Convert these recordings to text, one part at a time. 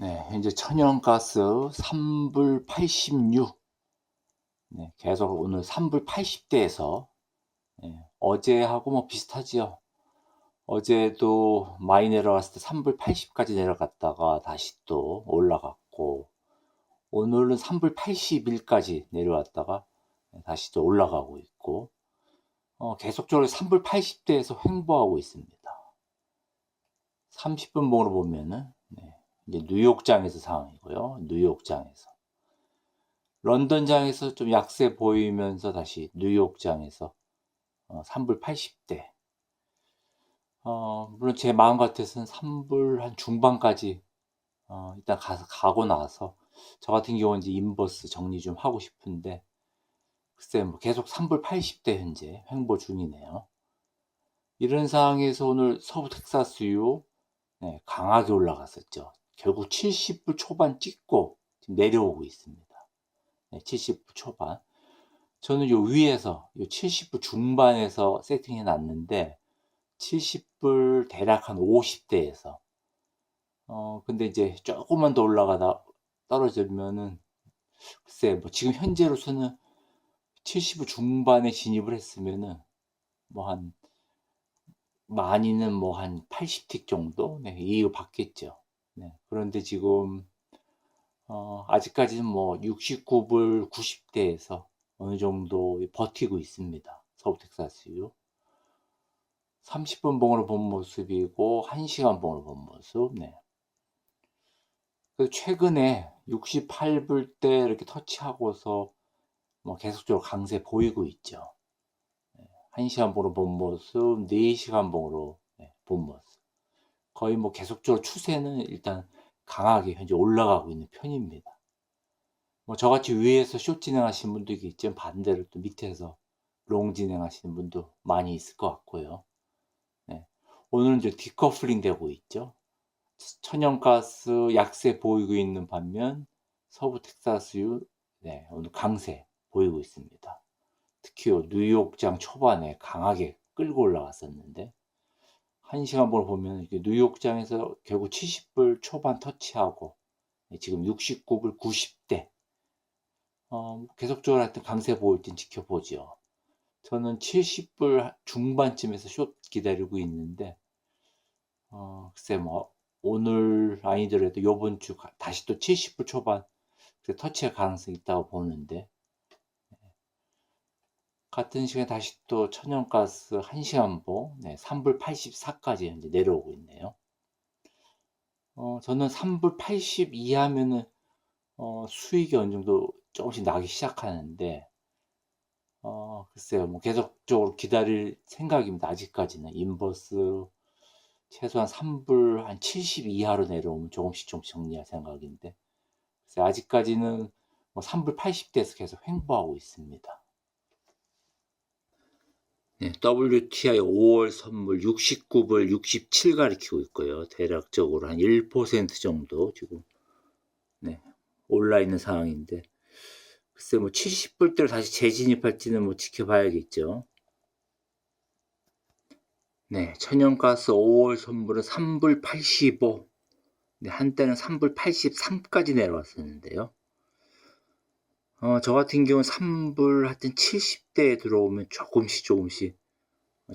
네, 현재 천연가스 3불 86. 네, 계속 오늘 3불 80대에서 어제하고 뭐 비슷하지요. 어제도 많이 내려갔을 때 3불 80까지 내려갔다가 다시 또 올라갔고 오늘은 3불 81까지 내려왔다가 다시 또 올라가고 있고 어, 계속적으로 3불 80대에서 횡보하고 있습니다. 30분 봉으로 보면은 네, 이제 뉴욕장에서 상황이고요. 뉴욕장에서 런던장에서 좀 약세 보이면서 다시 뉴욕장에서 어, 3불 80대 어, 물론 제 마음 같아서는 3불 한 중반까지 어, 일단 가서 가고 나서 저 같은 경우는 이제 인버스 정리 좀 하고 싶은데 글쎄 뭐 계속 3불 80대 현재 횡보 중이네요. 이런 상황에서 오늘 서부 텍사스유 네, 강하게 올라갔었죠. 결국 70불 초반 찍고 내려오고 있습니다. 네, 70불 초반. 저는 요 위에서 요 70불 중반에서 세팅해 놨는데 70불 대략 한 50대에서 어 근데 이제 조금만 더 올라가다 떨어지면은 글쎄 뭐 지금 현재로서는 70불 중반에 진입을 했으면은 뭐 한 많이는 뭐 한 80틱 정도 네, 이익을 받겠죠. 네, 그런데 지금 어, 아직까지는 뭐 69불 90대에서 어느 정도 버티고 있습니다. 서부 텍사스유. 30분 봉으로 본 모습이고 1시간 봉으로 본 모습. 네. 그 최근에 68불 때 이렇게 터치하고서 뭐 계속적으로 강세 보이고 있죠. 1시간 봉으로 본 모습, 4시간 봉으로 네, 본 모습. 거의 뭐 계속적으로 추세는 일단 강하게 현재 올라가고 있는 편입니다. 뭐 저같이 위에서 숏 진행하시는 분도 있겠지만 반대로 또 밑에서 롱 진행하시는 분도 많이 있을 것 같고요. 네. 오늘은 이제 디커플링 되고 있죠. 천연가스 약세 보이고 있는 반면 서부 텍사스유 네, 오늘 강세 보이고 있습니다. 특히 뉴욕장 초반에 강하게 끌고 올라갔었는데 한 시간 번 보면 뉴욕장에서 결국 70불 초반 터치하고 지금 69불 90대 어, 계속적으로 하여튼 강세 보일 땐 지켜보죠. 저는 70불 중반쯤에서 숏 기다리고 있는데 어, 글쎄 뭐 오늘 아니더라도 요번 주 다시 또 70불 초반 터치할 가능성이 있다고 보는데 같은 시간에 다시 또 천연가스 1시간보 네, 3불 84까지 현재 내려오고 있네요. 어, 저는 3불 80 이하면은 어, 수익이 어느 정도 조금씩 나기 시작하는데 어, 글쎄요 뭐 계속적으로 기다릴 생각입니다. 아직까지는 인버스 최소한 3불 한 70 이하로 내려오면 조금씩 조금씩 정리할 생각인데 아직까지는 뭐 3불 80대에서 계속 횡보하고 있습니다. 네, WTI 5월 선물 69불 67 가리키고 있고요. 대략적으로 한 1% 정도 지금 네, 올라 있는 상황인데 글쎄 뭐 70불대로 다시 재진입할지는 뭐 지켜봐야겠죠. 네, 천연가스 5월 선물은 3불 85. 네, 한때는 3불 83까지 내려왔었는데요. 어, 저 같은 경우는 3불 하여튼 70대에 들어오면 조금씩 조금씩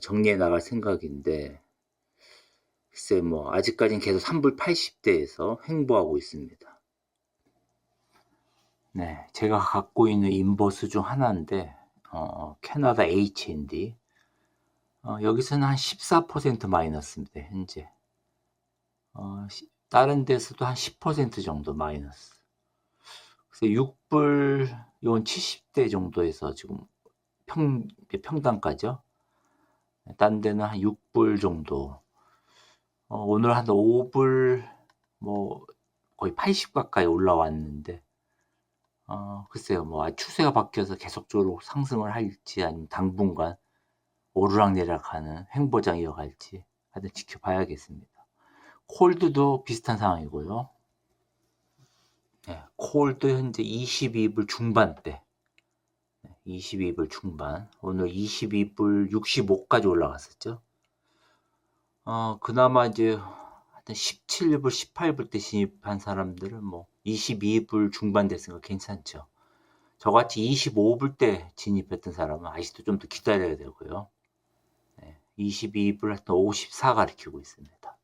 정리해 나갈 생각인데, 글쎄 뭐, 아직까지는 계속 3불 80대에서 횡보하고 있습니다. 네, 제가 갖고 있는 인버스 중 하나인데, 어, 캐나다 H&D. 어, 여기서는 한 14% 마이너스입니다, 현재. 어, 다른 데서도 한 10% 정도 마이너스. 그래서 6불, 이건 70대 정도에서 지금 평, 평단가죠. 딴 데는 한 6불 정도. 어, 오늘 한 5불, 뭐, 거의 80 가까이 올라왔는데, 어, 글쎄요, 뭐, 추세가 바뀌어서 계속적으로 상승을 할지, 아니면 당분간 오르락내리락 하는 횡보장 이어갈지, 하여튼 지켜봐야겠습니다. 콜드도 비슷한 상황이고요. 네, 콜도 현재 22불 중반대. 22불 중반. 오늘 22불 65까지 올라갔었죠. 어, 그나마 이제 하여튼 17불, 18불 때 진입한 사람들은 뭐 22불 중반 됐으니까 괜찮죠. 저같이 25불 때 진입했던 사람은 아직도 좀 더 기다려야 되고요. 네, 22불 하여튼 54 가리키고 있습니다.